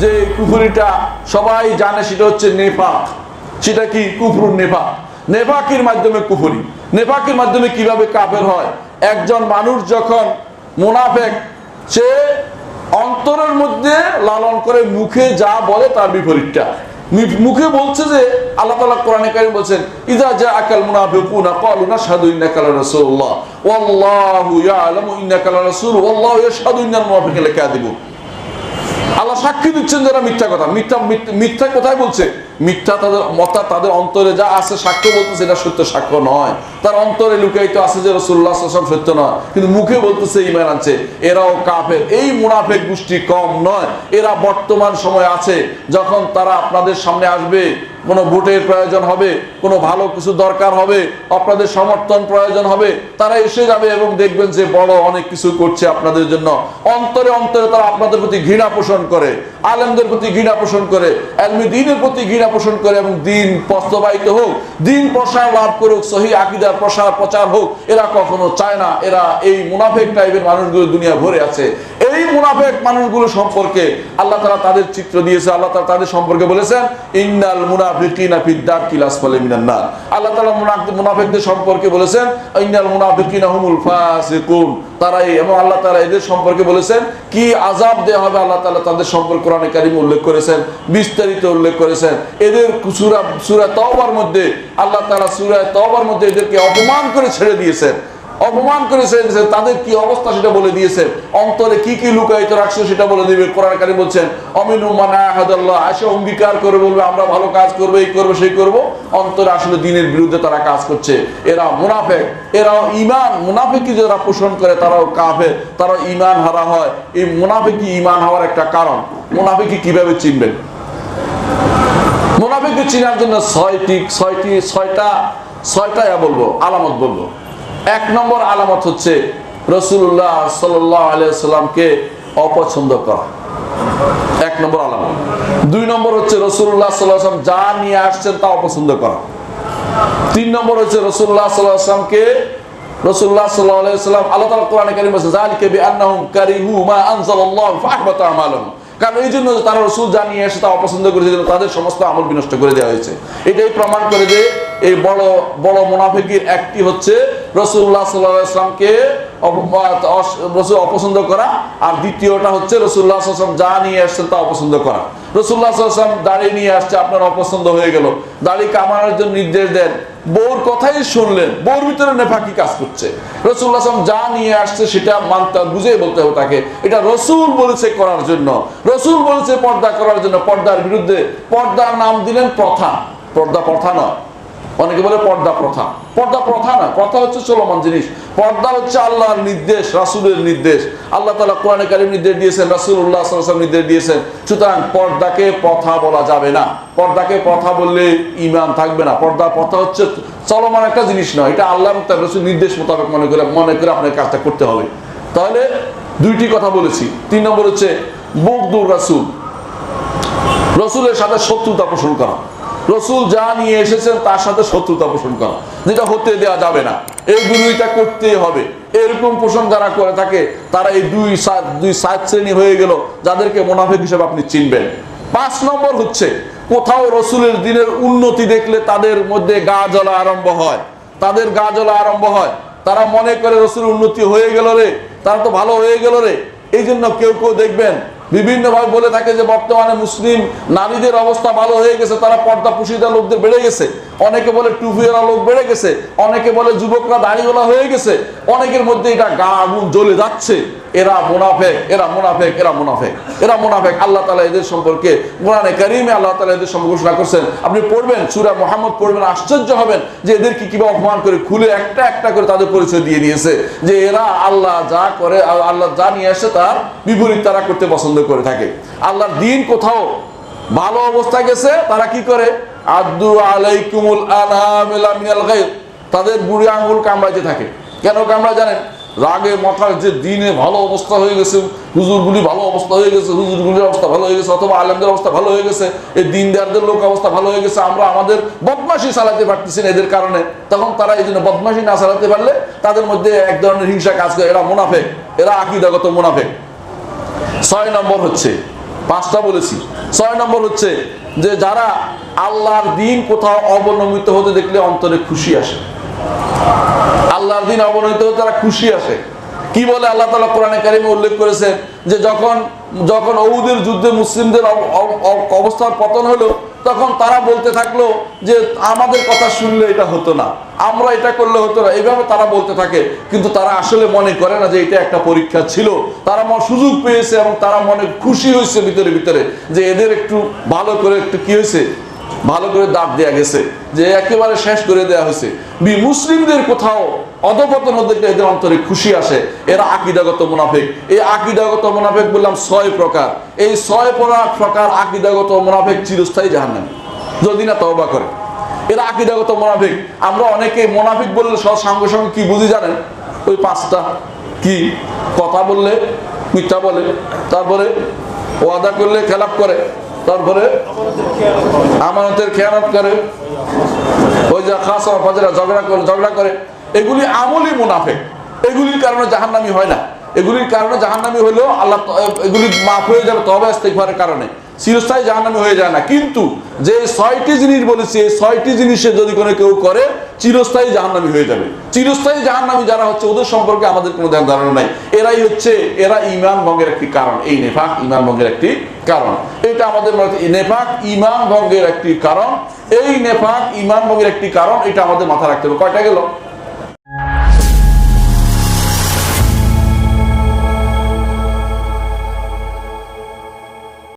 যে কুফুরিটা সবাই জানে সেটা হচ্ছে নেপাক। সেটা কি? কুফরুর নেপাক। নেপাকের মাধ্যমে কুফুরি। নেপাকের মাধ্যমে কীভাবে কাফের হয়? একজন মানুষ যখন মুনাফেক, সে অন্তরের মধ্যে লালন করে মুখে যা বলে তার বিপরীতটা। মুখে বলছে যে আল্লাহ তাআলা কোরআনে কারীম বলছেন ইজা জা আকাল মুনাফিকুনা ক্বালু নাশহাদু ইন্নাকা লারাসূলুল্লাহ। ওয়াল্লাহু ইয়ালামু ইন্নাকা লারাসূল ওয়াল্লাহু ইয়াশহাদু ইন্নাল মুনাফিকিনা লাকাযিবুন। আল্লাহ সাক্ষী দিচ্ছেন যারা মিথ্যা কথা। মিথ্যা, মিথ্যা- কোথায় বলছে? মিথ্যা তাদের মতা, তাদের অন্তরে যা আছে সাক্ষ্য বলতেছে এটা সত্য সাক্ষ্য নয়। তার অন্তরে লুকায়িত আছে যে রসুল্লাহ আসলাম সত্য নয়। কিন্তু মুখে বলতেছে ইমান আছে এরাও কাফের। এই মুনাফেক গোষ্ঠী কম নয়। এরা বর্তমান সময় আছে, যখন তারা আপনাদের সামনে আসবে কোনো ভোটের প্রয়োজন হবে, কোনো ভালো কিছু দরকার হবে, আপনাদের সমর্থন প্রয়োজন হবে, তারা এসে যাবে এবং দেখবেন যে বড় অনেক কিছু করছে আপনাদের জন্য। অন্তরে অন্তরে তারা আপনাদের প্রতি ঘৃণা পোষণ করে, আলেমদের প্রতি ঘৃণা পোষণ করে আলমি দিনের প্রতি ঘৃণা পোষণ করে এবং দিন বাস্তবায়িত হোক, দিন প্রসার লাভ করুক, সহি আকিদার প্রসার প্রচার হোক, এরা কখনো চায় না, এরা এই মুনাফেক টাইপের মানুষগুলো দুনিয়া ভরে আছে। এই মুনাফেক মানুষগুলো সম্পর্কে আল্লাহ তারা তাদের চিত্র দিয়েছে, আল্লাহ তারা তাদের সম্পর্কে বলেছেন, ইন্নাল মুনাফিকিনা আল্লাহ তালা মুনাফেকদের সম্পর্কে বলেছেন, ইন্নাল মুনাফিকিনা হুমুল ফাসিকুন। এবং আল্লাহ তাআলা এদের সম্পর্কে বলেছেন, কি আজাব দেওয়া হবে? আল্লাহ তাআলা তাদের সম্পর্কে কোরআনে কারিম উল্লেখ করেছেন, বিস্তারিত উল্লেখ করেছেন। এদের সূরা সূরা তওবার মধ্যে আল্লাহ তাআলা সূরা তওবার মধ্যে এদেরকে অপমান করে ছেড়ে দিয়েছেন। অপমান করে ছেড়ে তাদের কি অবস্থা সেটা বলে দিয়েছেন অন্তরে কি কি লুকায়িত রাখছে সেটা বলে দিবে। কোরআন কারিম বলছেন, অমিনু মানা আহাদাল্লাহ আসে অঙ্গীকার করে বলবে, আমরা ভালো কাজ করব, এই করব, সেই করব। অন্তরে আসলে দিনের বিরুদ্ধে তারা কাজ করছে। এরা মুনাফেক এরাও ইমান মুনাফেকি যারা পোষণ করে তারাও কাফের তারাও ইমান হারা হয়। এই মুনাফেকি ইমান হওয়ার একটা কারণ। মুনাফেকি কীভাবে চিনবেন? মুনাফিককে চিনার জন্য ছয়টি ছয়টি, ছয়টা ছয়টা বলব, আলামত বলব। এক নম্বর আলামত হচ্ছে রসুল্লাহ সাল্লাহ আলিয়াল্লামকে অপছন্দ করা। এক নম্বর আলামত। দুই নম্বর হচ্ছে রসুল্লাহ সাল্লাম যা নিয়ে আসছেন তা অপছন্দ করা। তিন নম্বর হচ্ছে রসুল্লাহ সাল্লামকে কারণ এই জন্য এসে তা অপছন্দ করেছে তাদের সমস্ত আমল বিনষ্ট করে দেওয়া হয়েছে। এটাই প্রমাণ করে যে এই বড় বড় একটি হচ্ছে রসুল্লাহ রসুল অপছন্দ করা। আর দ্বিতীয়টা হচ্ছে রসুল্লাহ যা নিয়ে আসছেন তা অপছন্দ করা। রসুল্লাহ দাড়ি নিয়ে আসছে, আপনার অপছন্দ হয়ে গেল। দাড়ি কামানোর জন্য নির্দেশ দেন। বউর কথাই শুনলেন, বউর ভিতরে নেফাকি কাজ করছে। রসুল্লাহ আসলাম যা নিয়ে আসছে সেটা মানতে বুঝে বলতে হবে তাকে। এটা রসুল বলেছে করার জন্য। রসুল বলেছে পর্দা করার জন্য। পর্দার বিরুদ্ধে পর্দার নাম দিলেন প্রথা। পর্দা প্রথা নয়। অনেকে বলে পর্দা প্রথা। পর্দা প্রথা না, প্রথা হচ্ছে চলমান জিনিস। পর্দা হচ্ছে আল্লাহর নির্দেশ, রাসুলের নির্দেশ। আল্লাহ তালা কোরআনে কারিম নির্দেশ দিয়েছেন রাসুল্লাহ সাল্লাম নির্দেশ দিয়েছেন। সুতরাং পর্দাকে প্রথা বলা যাবে না। পর্দাকে প্রথা বললে ইমান থাকবে না। পর্দা প্রথা হচ্ছে চলমান একটা জিনিস নয় এটা আল্লাহ তার রসুল নির্দেশ মোতাবেক মনে করে মনে করে আপনার কাজটা করতে হবে। তাহলে দুইটি কথা বলেছি। তিন নম্বর হচ্ছে বকদুর রাসুল। রসুলের সাথে শত্রুতা পোষণ করা। রসুল যা নিয়ে এসেছেন তার সাথে শত্রুতা পোষণ করা। যেটা হতে দেওয়া যাবে না। এই দুইটা করতেই হবে। এরকম পোষণ যারা করে থাকে, তারা এই দুই সাত দুই সাত শ্রেণি হয়ে গেল, যাদেরকে মোনাফেক হিসেবে আপনি চিনবেন। পাঁচ নম্বর হচ্ছে, কোথাও রসুলের দিনের উন্নতি দেখলে তাদের মধ্যে গা জ্বলা আরম্ভ হয়। তাদের গা জ্বলা আরম্ভ হয়। তারা মনে করে রসুল উন্নতি হয়ে গেল রে, তারা তো ভালো হয়ে গেল রে। এই জন্য কেউ কেউ দেখবেন বিভিন্নভাবে বলে থাকে যে বর্তমানে মুসলিম নারীদের অবস্থা ভালো হয়ে গেছে, তারা পর্দা পুষিদা লোকদের বেড়ে গেছে। অনেকে বলে টুফিওয়ালা লোক বেড়ে গেছে, অনেকে বলে যুবকরা দাড়িওয়ালা হয়ে গেছে, অনেকের মধ্যে এটা গা আগুন জ্বলে যাচ্ছে। এরা মুনাফেক এরা মুনাফেক এরা মুনাফেক এরা মুনাফেক। আল্লাহ তালা এদের সম্পর্কে কোরআনে কারিমে আল্লাহ তালা এদের সম্পর্কে ঘোষণা করছেন। আপনি পড়বেন, সুরা মোহাম্মদ পড়বেন, আশ্চর্য হবেন যে এদের কি কীভাবে অপমান করে খুলে একটা একটা করে তাদের পরিচয় দিয়ে দিয়েছে, যে এরা আল্লাহ যা করে, আল্লাহ যা নিয়ে আসে তার বিপরীত তারা করতে পছন্দ করে থাকে। আল্লাহর দিন কোথাও ভালো অবস্থা গেছে, তারা কি করে? আদু আলাইকুমুল আনহামিলা গায়ব। তাদের বুড়ি আঙ্গুল কামড়াইতে থাকে। কেন কামড়া জানেন? রাগে, মাথার যে দিনে ভালো অবস্থা হয়ে গেছে, হুজুরগুলি ভালো অবস্থা হয়ে গেছে, হুজুরগুলির অবস্থা ভালো হয়ে গেছে, অথবা আলেমদের অবস্থা ভালো হয়ে গেছে, এই দিনদারদের লোক অবস্থা ভালো হয়ে গেছে, আমরা আমাদের বদমাশি চালাতে পারতেছি এদের কারণে। তখন তারা এই জন্য বদমাশি না চালাতে পারলে তাদের মধ্যে এক ধরনের হিংসা কাজ করে। এরা মুনাফেক, এরা আকিদাগত মুনাফেক। ছয় নম্বর হচ্ছে পাঁচটা বলেছি। ছয় নম্বর হচ্ছে যে যারা আল্লাহর দিন কোথাও অবনমিত হতে দেখলে অন্তরে খুশি আসে। আল্লাহর দিন অবনমিত হতে তারা খুশি আসে। কি বলে আল্লাহ তালা কোরআনে কারিমে উল্লেখ করেছেন যে যখন যখন ঔদের যুদ্ধে মুসলিমদের অব- অব- অব- অবস্থার পতন হলো তখন তারা বলতে থাকল যে, আমাদের কথা শুনলে এটা হতো না। আমরা এটা করলে হতো না। এইভাবে তারা বলতে থাকে। কিন্তু তারা আসলে মনে করে না যে, এটা একটা পরীক্ষা ছিল। তারা সুযোগ পেয়েছে এবং তারা মনে খুশি হয়েছে ভিতরে ভিতরে যে, এদের একটু ভালো করে একটু কি হয়েছে? ভালো করে দাঁত দেয়া গেছে, যে একেবারে শেষ করে দেয়া হয়েছে। বি, মুসলিমদের কোথাও অধপতন হতে এদের অন্তরে খুশি আসে। এরা আকিদাগত মুনাফিক। এই আকিদাগত মুনাফিক বললাম ছয় প্রকার। এই ছয় প্রকার- আকিদাগত মুনাফিক চিরস্থায়ী জাহান্নামী। যদি না তওবা করে। এরা আকিদাগত মুনাফিক। আমরা অনেকে মুনাফিক বললে সব সঙ্গে সঙ্গে কি বুঝি জানেন? ওই পাঁচটা। কি? কথা বললে, মিথ্যা বলে। তারপরে ওয়াদা করলে খেলাপ করে। তারপরে আমানতের খেয়ানত করে, ওই যে খাস ফাজরা ঝগড়া করে ঝগড়া করে, এগুলি আমলি মুনাফে এগুলির কারণে জাহান্নামি হয় না। এগুলির কারণে জাহান্নামি হলেও আল্লাহ এগুলি মাফ হয়ে যাবে তবে ইস্তেগফারের কারণে। চিরস্থায়ী জাহান্নামি হয়ে যায় না। কিন্তু যে ছয়টি জিনিস বলেছি, এই ছয়টি জিনিসে যদি কোনো কেউ করে, চিরস্থায়ী জাহান্নামি হয়ে যাবে। চিরস্থায়ী জাহান্নামি যারা হচ্ছে, ওদের সম্পর্কে আমাদের কোনো ধ্যান ধারণা নাই। এরাই হচ্ছে, এরা ইমান ভঙ্গের একটি কারণ। এই নেফাক ইমান ভঙ্গের একটি কারণ। এটা আমাদের নেফাক ইমান ভঙ্গের একটি কারণ। এই নেফাক ইমান ভঙ্গের একটি কারণ, এটা আমাদের মাথায় রাখতে হবে। কয়টা গেল?